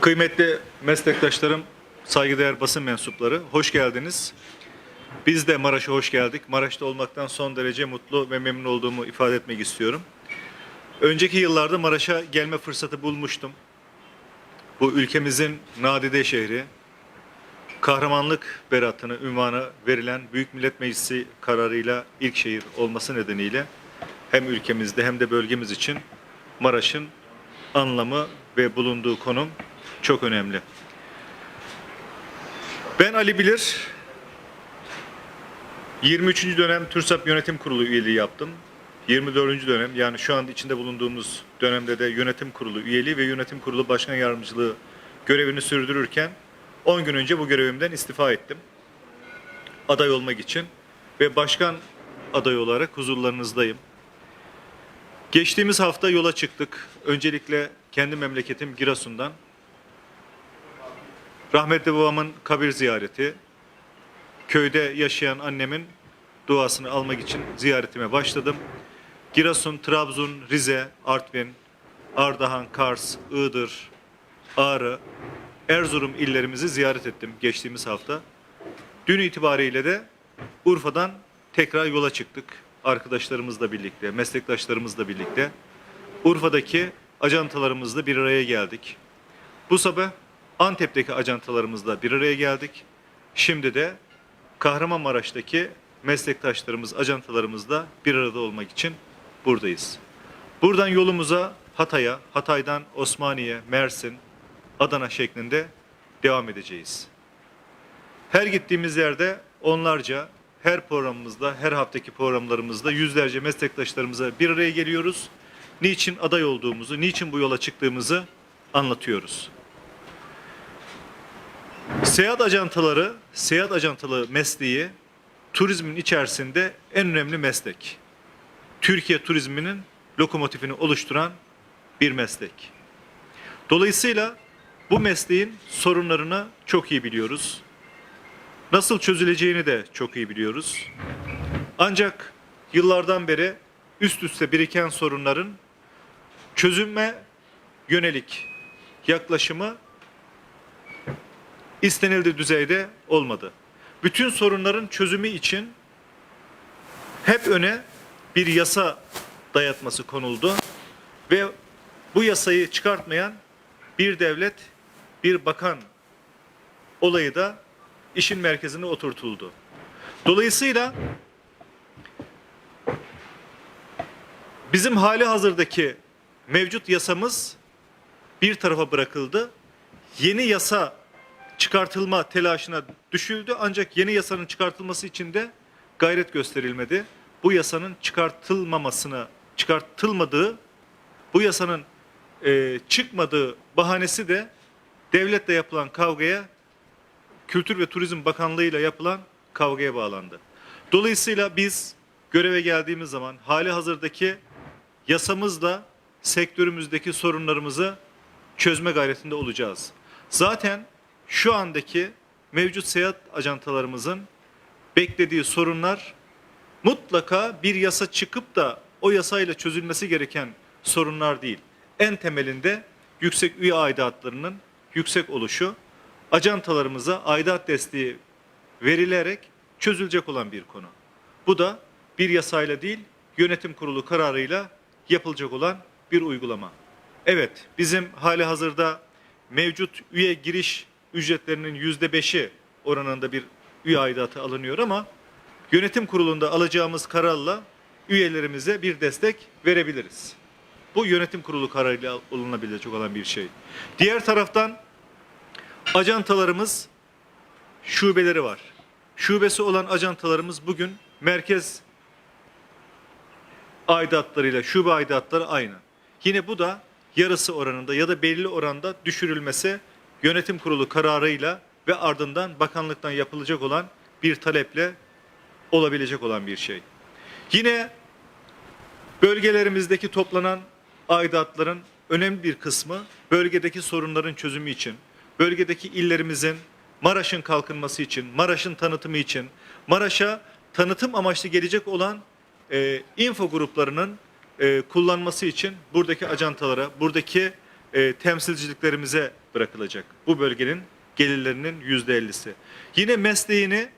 Kıymetli meslektaşlarım, saygıdeğer basın mensupları, hoş geldiniz. Biz de Maraş'a hoş geldik. Maraş'ta olmaktan son derece mutlu ve memnun olduğumu ifade etmek istiyorum. Önceki yıllarda Maraş'a gelme fırsatı bulmuştum. Bu ülkemizin nadide şehri, kahramanlık beratını, ünvanı verilen Büyük Millet Meclisi kararıyla ilk şehir olması nedeniyle hem ülkemizde hem de bölgemiz için Maraş'ın anlamı ve bulunduğu konum çok önemli. Ben Ali Bilir, 23. dönem TÜRSAP Yönetim Kurulu üyeliği yaptım. 24. dönem yani şu anda içinde bulunduğumuz dönemde de yönetim kurulu üyeliği ve yönetim kurulu başkan yardımcılığı görevini sürdürürken 10 gün önce bu görevimden istifa ettim. Aday olmak için ve başkan adayı olarak huzurlarınızdayım. Geçtiğimiz hafta yola çıktık. Öncelikle kendi memleketim Giresun'dan. Rahmetli babamın kabir ziyareti, köyde yaşayan annemin duasını almak için ziyaretime başladım. Giresun, Trabzon, Rize, Artvin, Ardahan, Kars, Iğdır, Ağrı, Erzurum illerimizi ziyaret ettim geçtiğimiz hafta. Dün itibariyle de Urfa'dan tekrar yola çıktık. Arkadaşlarımızla birlikte, meslektaşlarımızla birlikte. Urfa'daki ajantalarımızla bir araya geldik. Bu sabah Antep'teki ajantalarımızla bir araya geldik. Şimdi de Kahramanmaraş'taki meslektaşlarımız, ajantalarımızla bir arada olmak için buradayız. Buradan yolumuza Hatay'a, Hatay'dan Osmaniye, Mersin, Adana şeklinde devam edeceğiz. Her gittiğimiz yerde onlarca, her programımızda, her haftaki programlarımızda yüzlerce meslektaşlarımıza bir araya geliyoruz. Niçin aday olduğumuzu, niçin bu yola çıktığımızı anlatıyoruz. Seyahat ajantaları, seyahat ajantalığı mesleği turizmin içerisinde en önemli meslek. Türkiye turizminin lokomotifini oluşturan bir meslek. Dolayısıyla bu mesleğin sorunlarını çok iyi biliyoruz. Nasıl çözüleceğini de çok iyi biliyoruz. Ancak yıllardan beri üst üste biriken sorunların çözüme yönelik yaklaşımı istenildiği düzeyde olmadı. Bütün sorunların çözümü için hep öne bir yasa dayatması konuldu ve bu yasayı çıkartmayan bir devlet, bir bakan olayı da işin merkezine oturtuldu. Dolayısıyla bizim hali hazırdaki mevcut yasamız bir tarafa bırakıldı. Yeni yasa çıkartılma telaşına düşüldü ancak yeni yasanın çıkartılması için de gayret gösterilmedi. Bu yasanın çıkartılmamasına, çıkartılmadığı, bu yasanın e, çıkmadığı bahanesi de devletle yapılan kavgaya, Kültür ve Turizm Bakanlığı ile yapılan kavgaya bağlandı. Dolayısıyla biz göreve geldiğimiz zaman hali hazırdaki yasamızla sektörümüzdeki sorunlarımızı çözme gayretinde olacağız. Zaten şu andaki mevcut seyahat ajantalarımızın beklediği sorunlar mutlaka bir yasa çıkıp da o yasayla çözülmesi gereken sorunlar değil. En temelinde yüksek üye aidatlarının yüksek oluşu, ajantalarımıza aidat desteği verilerek çözülecek olan bir konu. Bu da bir yasayla değil, yönetim kurulu kararıyla yapılacak olan bir uygulama. Evet, bizim hali hazırda mevcut üye giriş ücretlerinin yüzde beşi oranında bir üye aidatı alınıyor ama yönetim kurulunda alacağımız kararla üyelerimize bir destek verebiliriz. Bu yönetim kurulu kararıyla olunabilecek olan bir şey. Diğer taraftan ajantalarımız şubeleri var. Şubesi olan ajantalarımız bugün merkez aidatlarıyla şube aidatları aynı. Yine bu da yarısı oranında ya da belli oranda düşürülmesi yönetim kurulu kararıyla ve ardından bakanlıktan yapılacak olan bir taleple olabilecek olan bir şey. Yine bölgelerimizdeki toplanan aidatların önemli bir kısmı bölgedeki sorunların çözümü için, bölgedeki illerimizin Maraş'ın kalkınması için, Maraş'ın tanıtımı için, Maraş'a tanıtım amaçlı gelecek olan e, info gruplarının e, kullanması için buradaki ajantalara, buradaki e, temsilciliklerimize bırakılacak. Bu bölgenin gelirlerinin yüzde ellisi. Yine mesleğini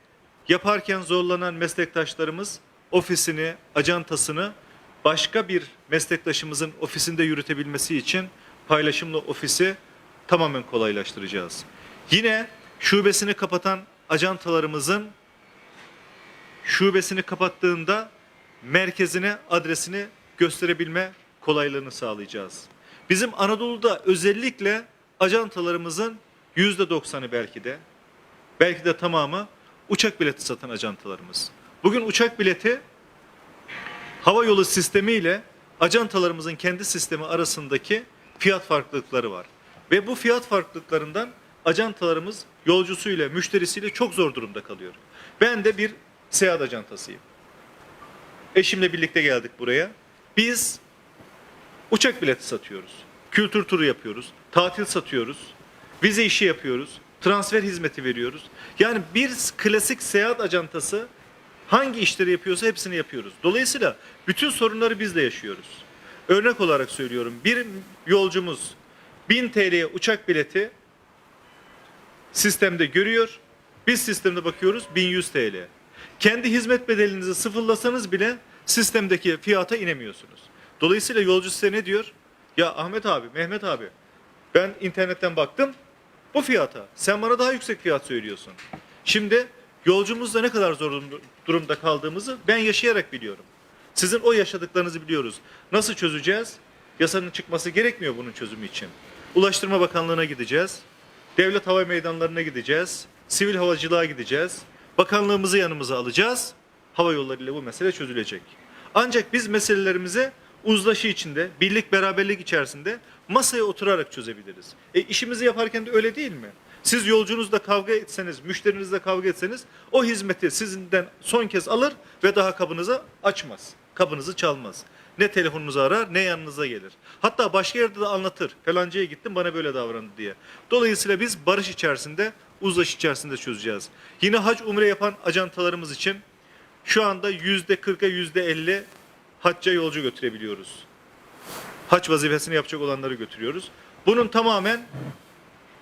yaparken zorlanan meslektaşlarımız ofisini, ajantasını başka bir meslektaşımızın ofisinde yürütebilmesi için paylaşımlı ofisi tamamen kolaylaştıracağız. Yine şubesini kapatan ajantalarımızın şubesini kapattığında merkezine adresini gösterebilme kolaylığını sağlayacağız. Bizim Anadolu'da özellikle ajantalarımızın yüzde doksanı belki de belki de tamamı uçak bileti satan ajantalarımız. Bugün uçak bileti hava yolu sistemi ile ajantalarımızın kendi sistemi arasındaki fiyat farklılıkları var. Ve bu fiyat farklılıklarından ajantalarımız yolcusuyla, müşterisiyle çok zor durumda kalıyor. Ben de bir seyahat ajantasıyım. Eşimle birlikte geldik buraya. Biz uçak bileti satıyoruz. Kültür turu yapıyoruz. Tatil satıyoruz. Vize işi yapıyoruz. Transfer hizmeti veriyoruz. Yani bir klasik seyahat ajantası hangi işleri yapıyorsa hepsini yapıyoruz. Dolayısıyla bütün sorunları biz de yaşıyoruz. Örnek olarak söylüyorum. Bir yolcumuz 1000 TL'ye uçak bileti sistemde görüyor. Biz sistemde bakıyoruz 1100 TL. Kendi hizmet bedelinizi sıfırlasanız bile sistemdeki fiyata inemiyorsunuz. Dolayısıyla yolcu size ne diyor? Ya Ahmet abi, Mehmet abi ben internetten baktım bu fiyata. Sen bana daha yüksek fiyat söylüyorsun. Şimdi yolcumuzda ne kadar zor durumda kaldığımızı ben yaşayarak biliyorum. Sizin o yaşadıklarınızı biliyoruz. Nasıl çözeceğiz? Yasanın çıkması gerekmiyor bunun çözümü için. Ulaştırma Bakanlığı'na gideceğiz. Devlet hava meydanlarına gideceğiz. Sivil havacılığa gideceğiz. Bakanlığımızı yanımıza alacağız. Hava yollarıyla bu mesele çözülecek. Ancak biz meselelerimizi uzlaşı içinde, birlik beraberlik içerisinde masaya oturarak çözebiliriz. E işimizi yaparken de öyle değil mi? Siz yolcunuzla kavga etseniz, müşterinizle kavga etseniz o hizmeti sizinden son kez alır ve daha kapınıza açmaz. Kapınızı çalmaz. Ne telefonunuzu arar ne yanınıza gelir. Hatta başka yerde de anlatır. Falancaya gittim bana böyle davrandı diye. Dolayısıyla biz barış içerisinde, uzlaşı içerisinde çözeceğiz. Yine hac umre yapan ajantalarımız için şu anda yüzde kırka yüzde elli hacca yolcu götürebiliyoruz. Hac vazifesini yapacak olanları götürüyoruz. Bunun tamamen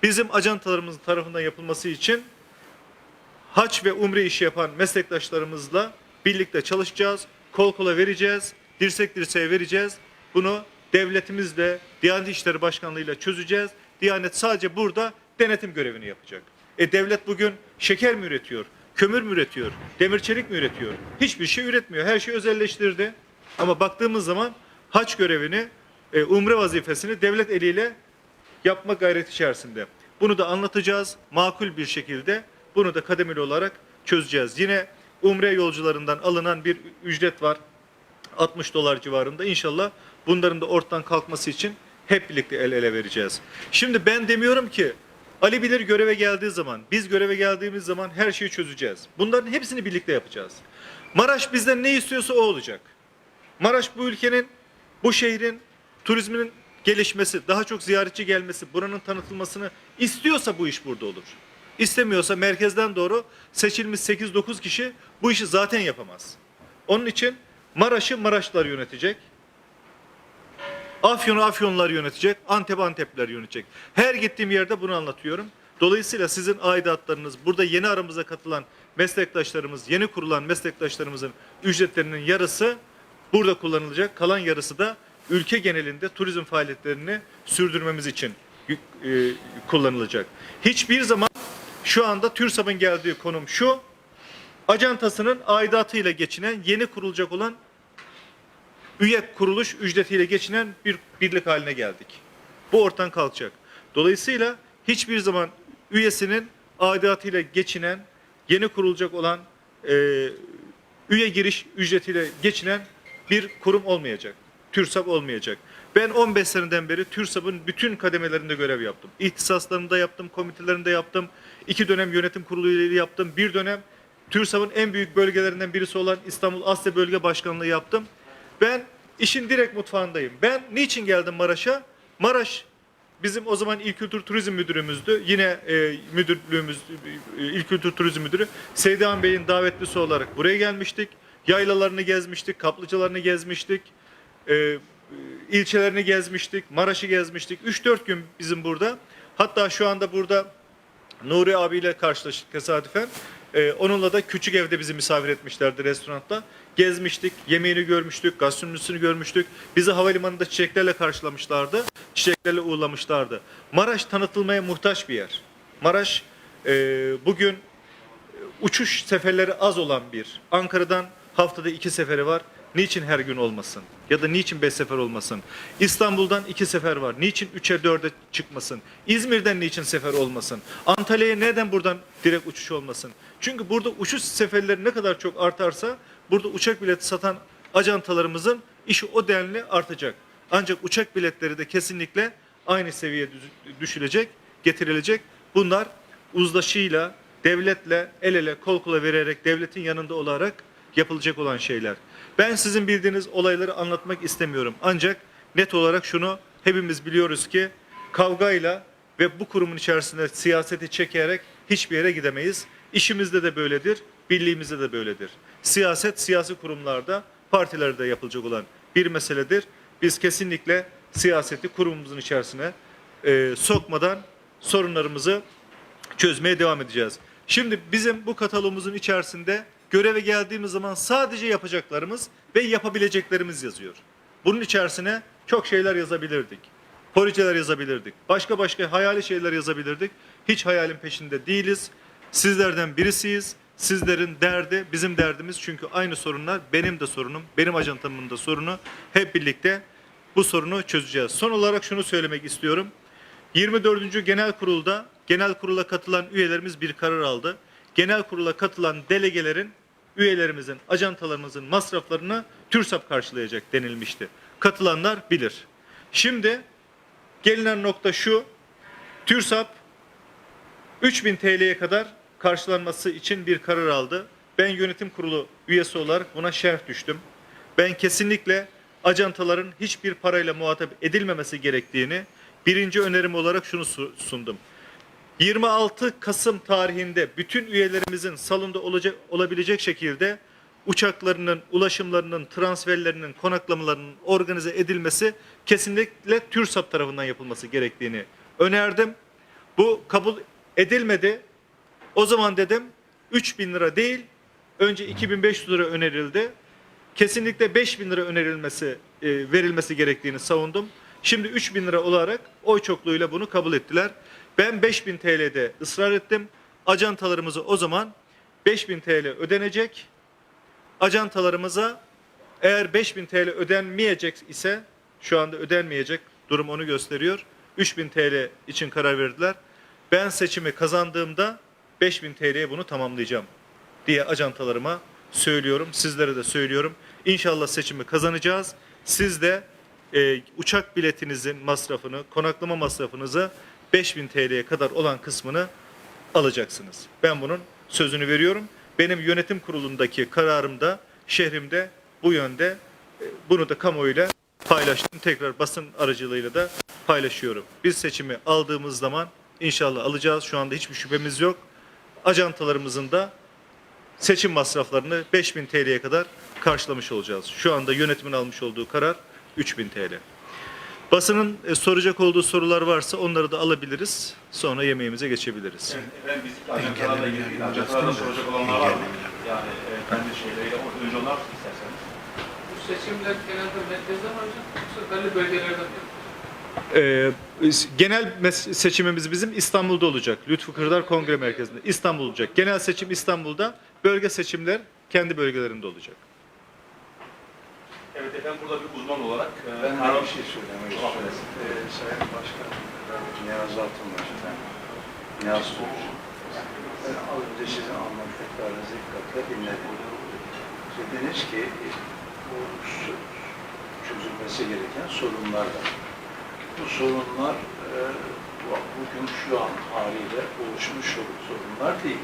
bizim ajantalarımızın tarafından yapılması için hac ve umre işi yapan meslektaşlarımızla birlikte çalışacağız. Kol kola vereceğiz. Dirsek dirseğe vereceğiz. Bunu devletimizle, Diyanet İşleri Başkanlığı'yla çözeceğiz. Diyanet sadece burada denetim görevini yapacak. E devlet bugün şeker mi üretiyor? Kömür mü üretiyor? Demir çelik mi üretiyor? Hiçbir şey üretmiyor. Her şey özelleştirdi. Ama baktığımız zaman haç görevini, e, umre vazifesini devlet eliyle yapma gayreti içerisinde. Bunu da anlatacağız makul bir şekilde. Bunu da kademeli olarak çözeceğiz. Yine umre yolcularından alınan bir ücret var. 60 dolar civarında. İnşallah bunların da ortadan kalkması için hep birlikte el ele vereceğiz. Şimdi ben demiyorum ki Ali Bilir göreve geldiği zaman, biz göreve geldiğimiz zaman her şeyi çözeceğiz. Bunların hepsini birlikte yapacağız. Maraş bizden ne istiyorsa o olacak. Maraş bu ülkenin, bu şehrin turizminin gelişmesi, daha çok ziyaretçi gelmesi, buranın tanıtılmasını istiyorsa bu iş burada olur. İstemiyorsa merkezden doğru seçilmiş 8-9 kişi bu işi zaten yapamaz. Onun için Maraş'ı Maraşlılar yönetecek. Afyon'u Afyonlar yönetecek, Antep Antepler yönetecek. Her gittiğim yerde bunu anlatıyorum. Dolayısıyla sizin aidatlarınız, burada yeni aramıza katılan meslektaşlarımız, yeni kurulan meslektaşlarımızın ücretlerinin yarısı burada kullanılacak. Kalan yarısı da ülke genelinde turizm faaliyetlerini sürdürmemiz için e, kullanılacak. Hiçbir zaman şu anda TÜRSAB'ın geldiği konum şu, ajantasının aidatıyla geçinen, yeni kurulacak olan üye kuruluş ücretiyle geçinen bir birlik haline geldik. Bu ortadan kalkacak. Dolayısıyla hiçbir zaman üyesinin aidatıyla geçinen, yeni kurulacak olan e, üye giriş ücretiyle geçinen bir kurum olmayacak. TÜRSAP olmayacak. Ben 15 seneden beri TÜRSAP'ın bütün kademelerinde görev yaptım. İhtisaslarında yaptım, komitelerinde yaptım. iki dönem yönetim kurulu üyeliği yaptım. Bir dönem TÜRSAP'ın en büyük bölgelerinden birisi olan İstanbul Asya Bölge Başkanlığı yaptım. Ben işin direkt mutfağındayım. Ben niçin geldim Maraş'a? Maraş bizim o zaman İl Kültür Turizm Müdürümüzdü. Yine e, müdürlüğümüz, e, İl Kültür Turizm Müdürü Seydihan Bey'in davetlisi olarak buraya gelmiştik. Yaylalarını gezmiştik, kaplıcalarını gezmiştik. E, ilçelerini gezmiştik, Maraş'ı gezmiştik. 3-4 gün bizim burada Hatta şu anda burada Nuri abiyle karşılaştık tesadüfen. Ee, onunla da küçük evde bizi misafir etmişlerdi restoranda. Gezmiştik, yemeğini görmüştük, gastronomisini görmüştük. Bizi havalimanında çiçeklerle karşılamışlardı, çiçeklerle uğurlamışlardı. Maraş tanıtılmaya muhtaç bir yer. Maraş e, bugün uçuş seferleri az olan bir. Ankara'dan haftada iki seferi var. Niçin her gün olmasın? Ya da niçin beş sefer olmasın? İstanbul'dan iki sefer var. Niçin üçe dörde çıkmasın? İzmir'den niçin sefer olmasın? Antalya'ya neden buradan direkt uçuş olmasın? Çünkü burada uçuş seferleri ne kadar çok artarsa burada uçak bileti satan ajantalarımızın işi o denli artacak. Ancak uçak biletleri de kesinlikle aynı seviyeye düşülecek, getirilecek. Bunlar uzlaşıyla, devletle el ele kol kola vererek devletin yanında olarak yapılacak olan şeyler. Ben sizin bildiğiniz olayları anlatmak istemiyorum. Ancak net olarak şunu hepimiz biliyoruz ki kavgayla ve bu kurumun içerisinde siyaseti çekerek hiçbir yere gidemeyiz. İşimizde de böyledir, birliğimizde de böyledir. Siyaset siyasi kurumlarda, partilerde yapılacak olan bir meseledir. Biz kesinlikle siyaseti kurumumuzun içerisine e, sokmadan sorunlarımızı çözmeye devam edeceğiz. Şimdi bizim bu kataloğumuzun içerisinde göreve geldiğimiz zaman sadece yapacaklarımız ve yapabileceklerimiz yazıyor. Bunun içerisine çok şeyler yazabilirdik. Projeler yazabilirdik. Başka başka hayali şeyler yazabilirdik. Hiç hayalin peşinde değiliz. Sizlerden birisiyiz. Sizlerin derdi bizim derdimiz çünkü aynı sorunlar benim de sorunum, benim ajantamın da sorunu. Hep birlikte bu sorunu çözeceğiz. Son olarak şunu söylemek istiyorum. 24. Genel Kurul'da genel kurula katılan üyelerimiz bir karar aldı. Genel kurula katılan delegelerin üyelerimizin, ajantalarımızın masraflarını TÜRSAP karşılayacak denilmişti. Katılanlar bilir. Şimdi gelinen nokta şu. TÜRSAP 3000 TL'ye kadar karşılanması için bir karar aldı. Ben yönetim kurulu üyesi olarak buna şerh düştüm. Ben kesinlikle ajantaların hiçbir parayla muhatap edilmemesi gerektiğini birinci önerim olarak şunu su- sundum. 26 Kasım tarihinde bütün üyelerimizin salonda olacak olabilecek şekilde uçaklarının, ulaşımlarının, transferlerinin, konaklamalarının organize edilmesi kesinlikle TÜRSAP tarafından yapılması gerektiğini önerdim. Bu kabul edilmedi. O zaman dedim 3000 lira değil, önce 2500 lira önerildi. Kesinlikle 5000 lira önerilmesi, e, verilmesi gerektiğini savundum. Şimdi 3000 lira olarak oy çokluğuyla bunu kabul ettiler. Ben 5000 TL'de ısrar ettim. Ajantalarımızı o zaman 5000 TL ödenecek. Ajantalarımıza eğer 5000 TL ödenmeyecek ise şu anda ödenmeyecek durum onu gösteriyor. 3000 TL için karar verdiler. Ben seçimi kazandığımda 5000 TL'ye bunu tamamlayacağım diye ajantalarıma söylüyorum. Sizlere de söylüyorum. İnşallah seçimi kazanacağız. Siz de e, uçak biletinizin masrafını, konaklama masrafınızı 5000 TL'ye kadar olan kısmını alacaksınız. Ben bunun sözünü veriyorum. Benim yönetim kurulundaki kararımda şehrimde bu yönde e, bunu da kamuoyuyla paylaştım. Tekrar basın aracılığıyla da paylaşıyorum. Biz seçimi aldığımız zaman inşallah alacağız. Şu anda hiçbir şüphemiz yok. Ajantalarımızın da seçim masraflarını 5000 TL'ye kadar karşılamış olacağız. Şu anda yönetimin almış olduğu karar 3000 TL. Basının e, soracak olduğu sorular varsa onları da alabiliriz. Sonra yemeğimize geçebiliriz. Efendim biz ajantalarla ilgili değil, ajantalarla soracak olanlar var mı? Yani e, kendi şeyleriyle, önce onlar isterseniz. Bu seçimler genelde merkezde mi hocam? Yoksa belli bölgelerde mi? Ee, genel mes- seçimimiz bizim İstanbul'da olacak. Lütfü Kırdar Kongre Merkezi'nde. İstanbul olacak. Genel seçim İstanbul'da. Bölge seçimler kendi bölgelerinde olacak. Evet efendim burada bir uzman olarak e, Ben Harun bir şey söylemek istiyorum. Ee, Sayın Başkan, ben Niyazi Altınbaş efendim. Niyazi Türk. Ben az önce sizin anlattıklarınızı dikkatle dinledim. Dediniz ki bu çözülmesi gereken sorunlar var. Bu sorunlar e, bu- bugün şu an haliyle oluşmuş sor- sorunlar değil.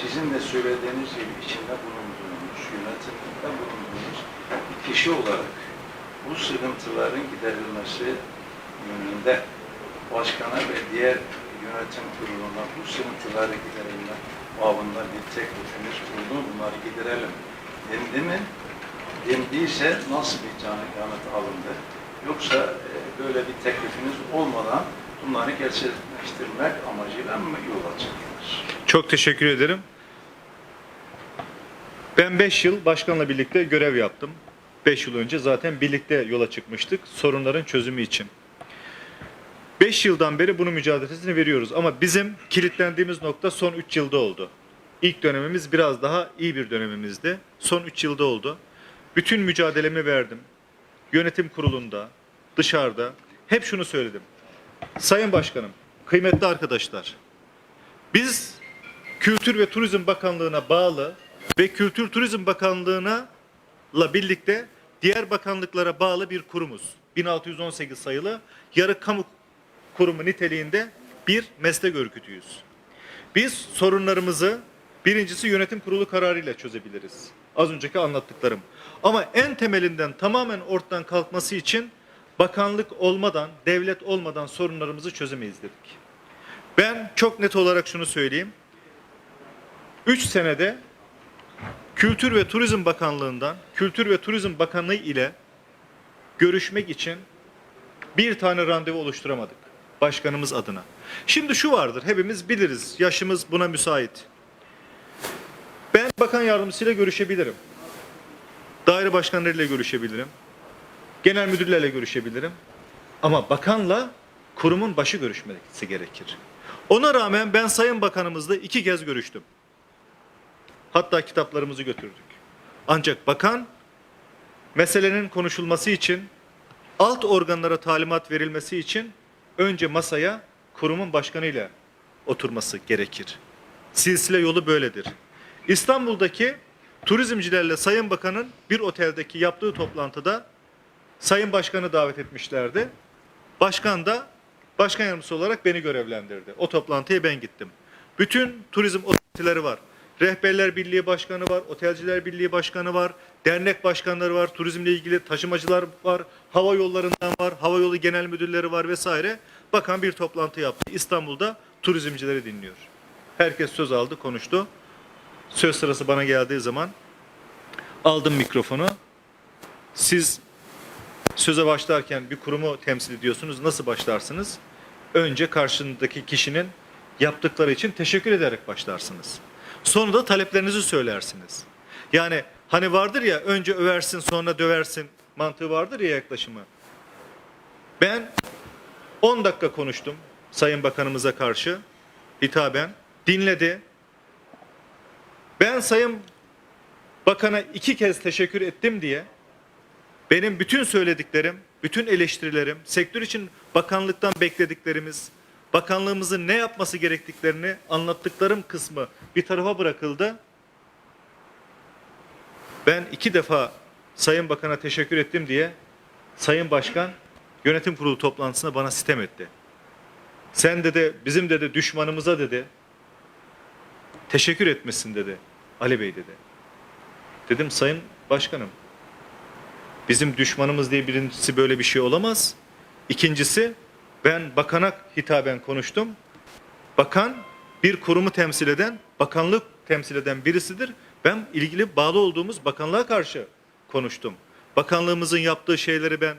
Sizin de söylediğiniz gibi içinde bulunduğunuz, yönetiminde bulunduğunuz bir kişi olarak bu sıkıntıların giderilmesi yönünde başkana ve diğer yönetim kuruluna bu sıkıntıları giderilme babında bir teklifimiz buldu. Bunları giderelim. Dendi mi? Dendiyse nasıl bir yanıt alındı? Yoksa e, böyle bir teklifiniz olmadan bunları gerçekleştirmek amacıyla mı yola çıkılır? Çok teşekkür ederim. Ben 5 yıl başkanla birlikte görev yaptım. 5 yıl önce zaten birlikte yola çıkmıştık sorunların çözümü için. 5 yıldan beri bunun mücadelesini veriyoruz ama bizim kilitlendiğimiz nokta son 3 yılda oldu. İlk dönemimiz biraz daha iyi bir dönemimizdi. Son 3 yılda oldu. Bütün mücadelemi verdim. Yönetim kurulunda, dışarıda hep şunu söyledim. Sayın Başkanım, kıymetli arkadaşlar, biz Kültür ve Turizm Bakanlığı'na bağlı ve Kültür Turizm Bakanlığı'na la birlikte diğer bakanlıklara bağlı bir kurumuz. 1618 sayılı yarı kamu kurumu niteliğinde bir meslek örgütüyüz. Biz sorunlarımızı birincisi yönetim kurulu kararıyla çözebiliriz. Az önceki anlattıklarım. Ama en temelinden tamamen ortadan kalkması için bakanlık olmadan, devlet olmadan sorunlarımızı çözemeyiz dedik. Ben çok net olarak şunu söyleyeyim. 3 senede Kültür ve Turizm Bakanlığı'ndan Kültür ve Turizm Bakanlığı ile görüşmek için bir tane randevu oluşturamadık başkanımız adına. Şimdi şu vardır hepimiz biliriz yaşımız buna müsait. Ben bakan yardımcısıyla görüşebilirim. Daire başkanlarıyla görüşebilirim. Genel müdürlerle görüşebilirim. Ama bakanla kurumun başı görüşmesi gerekir. Ona rağmen ben Sayın Bakanımızla iki kez görüştüm. Hatta kitaplarımızı götürdük. Ancak bakan meselenin konuşulması için alt organlara talimat verilmesi için önce masaya kurumun başkanıyla oturması gerekir. Silsile yolu böyledir. İstanbul'daki turizmcilerle Sayın Bakan'ın bir oteldeki yaptığı toplantıda Sayın Başkan'ı davet etmişlerdi. Başkan da başkan yardımcısı olarak beni görevlendirdi. O toplantıya ben gittim. Bütün turizm otoriteleri var. Rehberler Birliği Başkanı var, Otelciler Birliği Başkanı var, dernek başkanları var, turizmle ilgili taşımacılar var, hava yollarından var, hava yolu genel müdürleri var vesaire. Bakan bir toplantı yaptı. İstanbul'da turizmcileri dinliyor. Herkes söz aldı, konuştu. Söz sırası bana geldiği zaman aldım mikrofonu. Siz söze başlarken bir kurumu temsil ediyorsunuz. Nasıl başlarsınız? Önce karşındaki kişinin yaptıkları için teşekkür ederek başlarsınız. Sonra da taleplerinizi söylersiniz. Yani hani vardır ya önce översin sonra döversin mantığı vardır ya yaklaşımı. Ben 10 dakika konuştum Sayın Bakanımıza karşı hitaben. Dinledi. Ben Sayın Bakan'a iki kez teşekkür ettim diye benim bütün söylediklerim, bütün eleştirilerim, sektör için bakanlıktan beklediklerimiz, bakanlığımızın ne yapması gerektiklerini anlattıklarım kısmı bir tarafa bırakıldı. Ben iki defa Sayın Bakan'a teşekkür ettim diye Sayın Başkan yönetim kurulu toplantısında bana sitem etti. Sen dedi bizim dedi düşmanımıza dedi teşekkür etmesin dedi Ali Bey dedi. Dedim Sayın Başkanım Bizim düşmanımız diye birincisi böyle bir şey olamaz. İkincisi ben bakana hitaben konuştum. Bakan bir kurumu temsil eden, bakanlık temsil eden birisidir. Ben ilgili bağlı olduğumuz bakanlığa karşı konuştum. Bakanlığımızın yaptığı şeyleri ben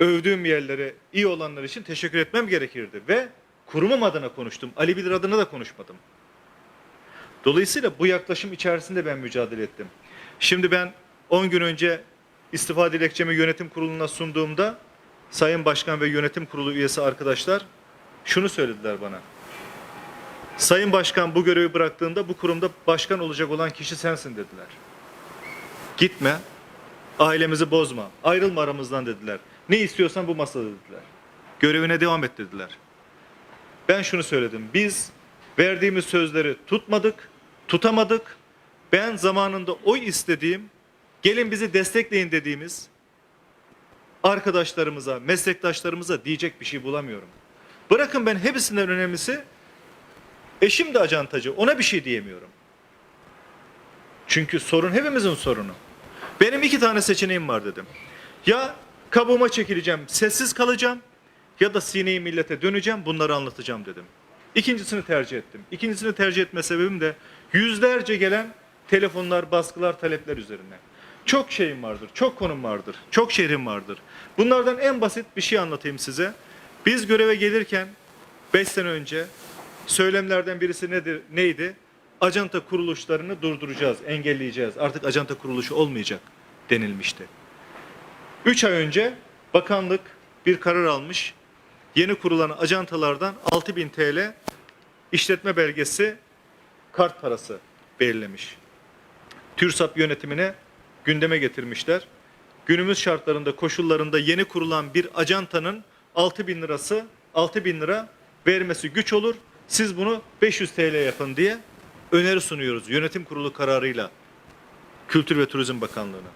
övdüğüm yerlere iyi olanlar için teşekkür etmem gerekirdi. Ve kurumum adına konuştum. Ali Bilir adına da konuşmadım. Dolayısıyla bu yaklaşım içerisinde ben mücadele ettim. Şimdi ben 10 gün önce istifa dilekçemi yönetim kuruluna sunduğumda Sayın Başkan ve yönetim kurulu üyesi arkadaşlar şunu söylediler bana. Sayın Başkan bu görevi bıraktığında bu kurumda başkan olacak olan kişi sensin dediler. Gitme, ailemizi bozma, ayrılma aramızdan dediler. Ne istiyorsan bu masada dediler. Görevine devam et dediler. Ben şunu söyledim. Biz verdiğimiz sözleri tutmadık, tutamadık. Ben zamanında oy istediğim, gelin bizi destekleyin dediğimiz arkadaşlarımıza, meslektaşlarımıza diyecek bir şey bulamıyorum. Bırakın ben hepsinden önemlisi eşim de acantacı. Ona bir şey diyemiyorum. Çünkü sorun hepimizin sorunu. Benim iki tane seçeneğim var dedim. Ya kabuğuma çekileceğim, sessiz kalacağım ya da sineyi millete döneceğim, bunları anlatacağım dedim. İkincisini tercih ettim. İkincisini tercih etme sebebim de yüzlerce gelen telefonlar, baskılar, talepler üzerine. Çok şeyim vardır, çok konum vardır, çok şehrim vardır. Bunlardan en basit bir şey anlatayım size. Biz göreve gelirken 5 sene önce söylemlerden birisi nedir, neydi? Acanta kuruluşlarını durduracağız, engelleyeceğiz. Artık acanta kuruluşu olmayacak denilmişti. 3 ay önce bakanlık bir karar almış. Yeni kurulan ajantalardan 6000 TL işletme belgesi kart parası belirlemiş. TÜRSAP yönetimine gündeme getirmişler. Günümüz şartlarında, koşullarında yeni kurulan bir ajantanın 6 bin lirası, 6 bin lira vermesi güç olur. Siz bunu 500 TL yapın diye öneri sunuyoruz yönetim kurulu kararıyla Kültür ve Turizm Bakanlığı'na.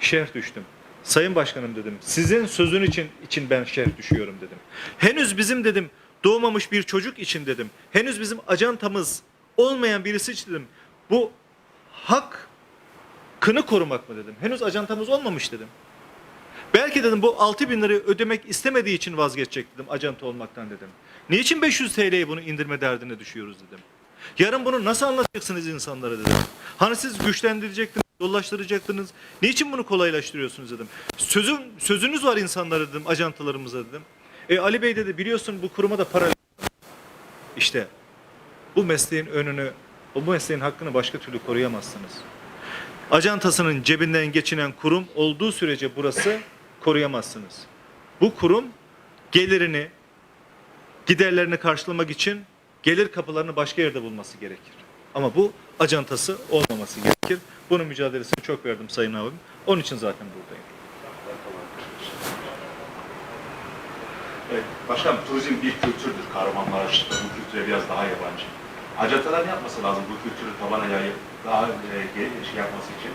Şerh düştüm. Sayın Başkanım dedim. Sizin sözün için için ben şerh düşüyorum dedim. Henüz bizim dedim doğmamış bir çocuk için dedim. Henüz bizim ajantamız olmayan birisi için dedim. Bu hak kını korumak mı dedim. Henüz ajantamız olmamış dedim. Belki dedim bu 6 bin lirayı ödemek istemediği için vazgeçecek dedim acanta olmaktan dedim. Niçin 500 TL'ye bunu indirme derdine düşüyoruz dedim. Yarın bunu nasıl anlatacaksınız insanlara dedim. Hani siz güçlendirecektiniz, yollaştıracaktınız. Niçin bunu kolaylaştırıyorsunuz dedim. Sözüm, sözünüz var insanlara dedim, ajantalarımıza dedim. E Ali Bey dedi biliyorsun bu kuruma da para İşte bu mesleğin önünü, bu mesleğin hakkını başka türlü koruyamazsınız. Ajantasının cebinden geçinen kurum olduğu sürece burası koruyamazsınız. Bu kurum gelirini, giderlerini karşılamak için gelir kapılarını başka yerde bulması gerekir. Ama bu acantası olmaması gerekir. Bunun mücadelesini çok verdim Sayın abim. Onun için zaten buradayım. Evet, başkanım turizm bir kültürdür. Kahramanmaraş bu kültüre biraz daha yabancı. Ajantalar ne yapması lazım bu kültürü tabana yayıp daha e, şey yapması için,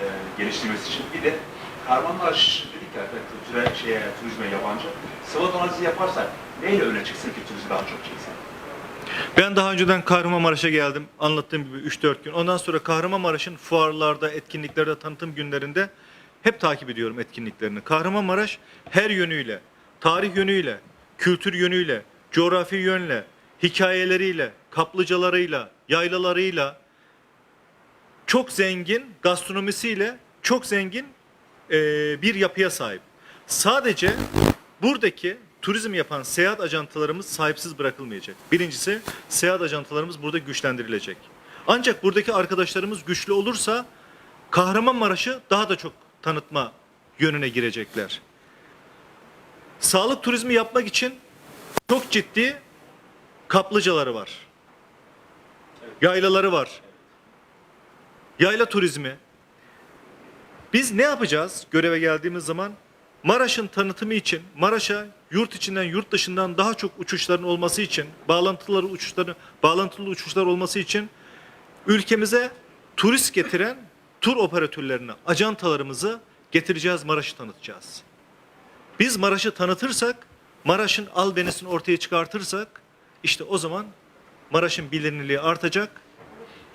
e, geliştirmesi için? Bir de Kahramanmaraş dedik ya evet, kültüre, şeye, turizme yabancı. Sıvı analizi yaparsak neyle öne çıksın ki turizm daha çok çeksin? Ben daha önceden Kahramanmaraş'a geldim. Anlattığım gibi 3-4 gün. Ondan sonra Kahramanmaraş'ın fuarlarda, etkinliklerde, tanıtım günlerinde hep takip ediyorum etkinliklerini. Kahramanmaraş her yönüyle, tarih yönüyle, kültür yönüyle, coğrafi yönle, hikayeleriyle, kaplıcalarıyla, yaylalarıyla çok zengin gastronomisiyle çok zengin e, bir yapıya sahip. Sadece buradaki turizm yapan seyahat ajantalarımız sahipsiz bırakılmayacak. Birincisi seyahat ajantalarımız burada güçlendirilecek. Ancak buradaki arkadaşlarımız güçlü olursa Kahramanmaraş'ı daha da çok tanıtma yönüne girecekler. Sağlık turizmi yapmak için çok ciddi kaplıcaları var. Yaylaları var. Yayla turizmi. Biz ne yapacağız göreve geldiğimiz zaman? Maraş'ın tanıtımı için, Maraş'a yurt içinden yurt dışından daha çok uçuşların olması için, bağlantıları uçuşları, bağlantılı uçuşlar olması için ülkemize turist getiren tur operatörlerini, ajantalarımızı getireceğiz, Maraş'ı tanıtacağız. Biz Maraş'ı tanıtırsak, Maraş'ın albenisini ortaya çıkartırsak, işte o zaman Maraş'ın bilinirliği artacak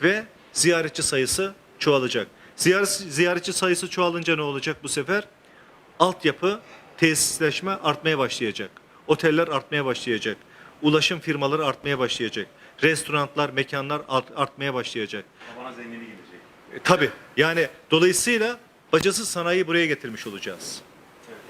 ve ziyaretçi sayısı çoğalacak. Ziyaret, ziyaretçi sayısı çoğalınca ne olacak bu sefer? Altyapı, tesisleşme artmaya başlayacak. Oteller artmaya başlayacak. Ulaşım firmaları artmaya başlayacak. Restoranlar, mekanlar art- artmaya başlayacak. Tabana zengini gelecek. E, tabii yani dolayısıyla bacasız sanayiyi buraya getirmiş olacağız.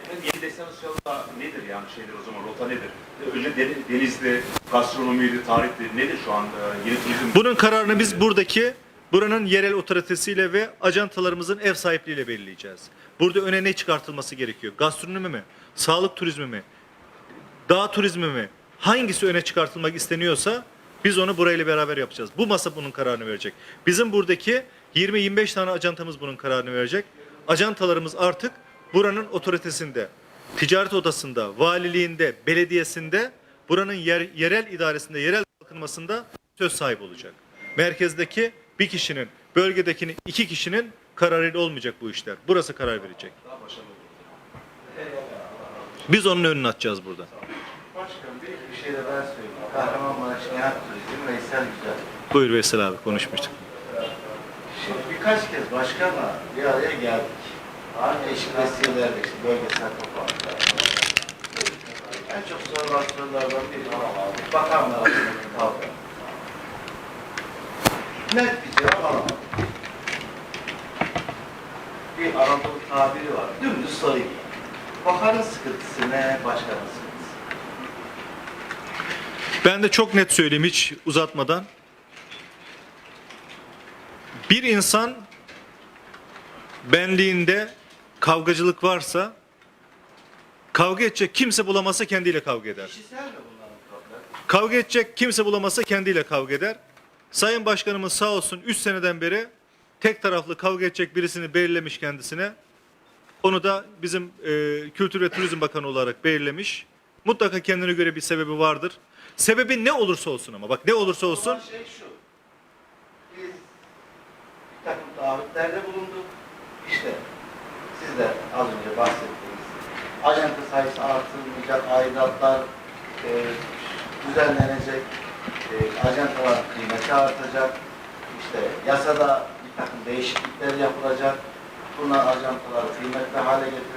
Efendim yeni destinasyon da nedir yani şeyler o zaman rota nedir? Önce deni- denizli, gastronomiydi, tarihti. Nedir şu an e, yeni turizm? Bunun kararını biz buradaki buranın yerel otoritesiyle ve ajantalarımızın ev sahipliğiyle belirleyeceğiz. Burada öne ne çıkartılması gerekiyor? Gastronomi mi? Sağlık turizmi mi? Dağ turizmi mi? Hangisi öne çıkartılmak isteniyorsa biz onu burayla beraber yapacağız. Bu masa bunun kararını verecek. Bizim buradaki 20-25 tane ajantamız bunun kararını verecek. Ajantalarımız artık buranın otoritesinde, ticaret odasında, valiliğinde, belediyesinde, buranın yer- yerel idaresinde, yerel kalkınmasında söz sahibi olacak. Merkezdeki bir kişinin, bölgedekinin iki kişinin kararıyla olmayacak bu işler. Burası karar verecek. Biz onun önünü açacağız burada. Başkanım bir iki bir şey de ben söyleyeyim. Kahramanmaraş Nihat Turizm Veysel Güzel. Buyur Veysel abi konuşmuştuk. Şimdi birkaç kez başkanla bir araya geldik. Değişik vesilelerle işte bölgesel toplantılar. En çok sorulan sorulardan biri bakanlar arasındaki kavga. Net bir cevap alamadım. Bir Anadolu tabiri var. Dümdüz soruyor. Bakanın sıkıntısı ne, başkanın sıkıntısı? Ben de çok net söyleyeyim hiç uzatmadan. Bir insan benliğinde kavgacılık varsa kavga edecek kimse bulamazsa kendiyle kavga eder. Kişisel mi bunların problem? Kavga edecek kimse bulamazsa kendiyle kavga eder. Sayın Başkanımız sağ olsun 3 seneden beri tek taraflı kavga edecek birisini belirlemiş kendisine. Onu da bizim e, Kültür ve Turizm Bakanı olarak belirlemiş. Mutlaka kendine göre bir sebebi vardır. Sebebi ne olursa olsun ama bak ne olursa olsun şey şu. Biz bir takım taahhütlerde bulunduk. İşte siz de az önce bahsettiniz. Ajanta sayısı artırılmayacak, aidatlar e, düzenlenecek, e, ajantalar kıymeti artacak. İşte yasada bir takım değişiklikler yapılacak. Bunlar ajantaları kıymetli hale getirecek.